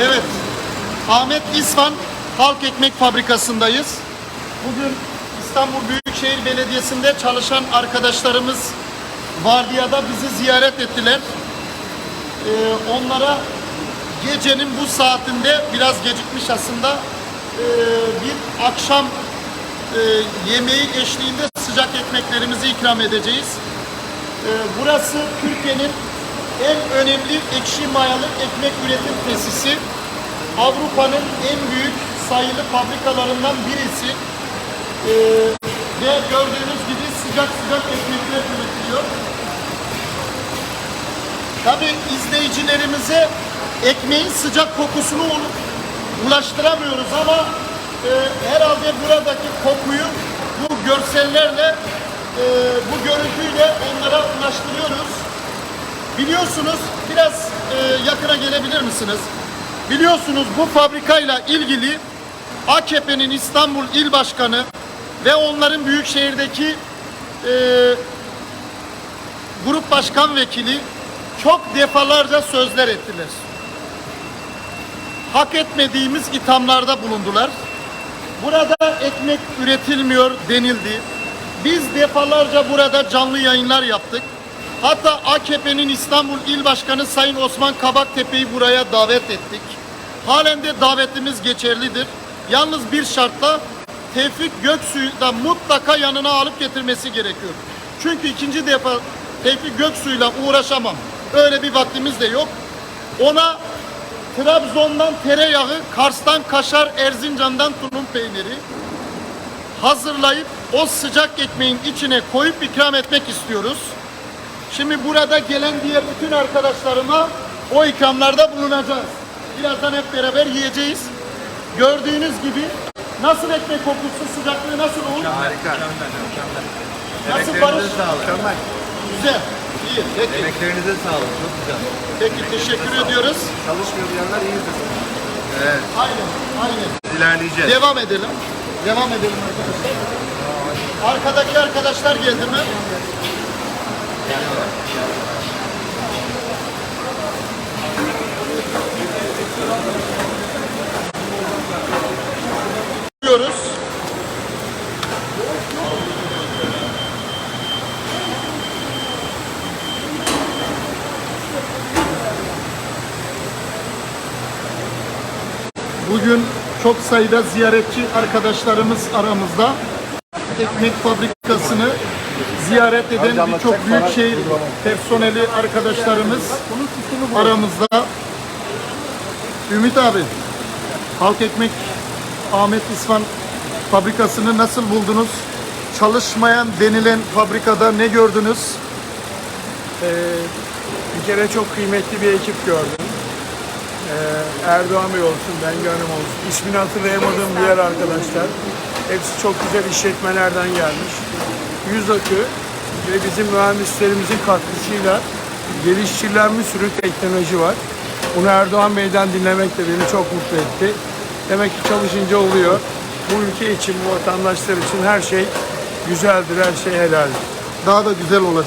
Evet. Ahmet İsvan Halk Ekmek Fabrikası'ndayız. Bugün İstanbul Büyükşehir Belediyesi'nde çalışan arkadaşlarımız vardiyada bizi ziyaret ettiler. Ee, onlara gecenin bu saatinde biraz gecikmiş aslında ee, bir akşam e, yemeği eşliğinde sıcak ekmeklerimizi ikram edeceğiz. Ee, burası Türkiye'nin en önemli ekşi mayalı ekmek üretim tesisi. Avrupa'nın en büyük sayılı fabrikalarından birisi. Ee, ve gördüğünüz gibi sıcak sıcak ekmekler üretiliyor. Tabi izleyicilerimize ekmeğin sıcak kokusunu ulaştıramıyoruz ama e, herhalde buradaki kokuyu bu görsellerle e, bu görüntüyle onlara ulaştırıyoruz. Biliyorsunuz biraz e, yakına gelebilir misiniz? Biliyorsunuz bu fabrikayla ilgili AKP'nin İstanbul İl Başkanı ve onların Büyükşehir'deki e, grup başkan vekili çok defalarca sözler ettiler. Hak etmediğimiz ithamlarda bulundular. Burada ekmek üretilmiyor denildi. Biz defalarca burada canlı yayınlar yaptık. Hatta AKP'nin İstanbul İl Başkanı Sayın Osman Kabaktepe'yi buraya davet ettik. Halen de davetimiz geçerlidir. Yalnız bir şartla Tevfik Göksu'yu da mutlaka yanına alıp getirmesi gerekiyor. Çünkü ikinci defa Tevfik Göksu'yla uğraşamam. Öyle bir vaktimiz de yok. Ona Trabzon'dan tereyağı, Kars'tan kaşar, Erzincan'dan tulum peyniri hazırlayıp o sıcak ekmeğin içine koyup ikram etmek istiyoruz. Şimdi burada gelen diğer bütün arkadaşlarıma o ikramlarda bulunacağız. Birazdan hep beraber yiyeceğiz. Gördüğünüz gibi nasıl ekmek kokusu, sıcaklığı nasıl olur? Harika. Nasıl Barış? Sağlık. Güzel. İyi. Peki. Emeklerinize sağlık. Çok güzel. Peki teşekkür ediyoruz. Çalışmıyor diyenler iyidir. Evet. Aynen. Aynen. İlerleyeceğiz. Devam edelim. Devam edelim arkadaşlar. Arkadaki arkadaşlar geldi mi? Diyoruz. Bugün çok sayıda ziyaretçi arkadaşlarımız aramızda. Ekmek fabrikasını ziyaret eden birçok büyükşehir personeli arkadaşlarımız aramızda. Ümit abi, Halk Ekmek Ahmet İsvan fabrikasını nasıl buldunuz? Çalışmayan denilen fabrikada ne gördünüz? Ee, bir kere çok kıymetli bir ekip gördüm. Ee, Erdoğan Bey olsun, Bengi Hanım olsun. İsmini hatırlayamadığım diğer arkadaşlar. Hepsi çok güzel işletmelerden gelmiş. Yüz akı ve bizim mühendislerimizin katkısıyla geliştirilen bir sürü teknoloji var. Bunu Erdoğan Bey'den dinlemek de beni çok mutlu etti. Demek ki çalışınca oluyor. Bu ülke için, bu vatandaşlar için her şey güzeldir, her şey helaldir. Daha da güzel olacak.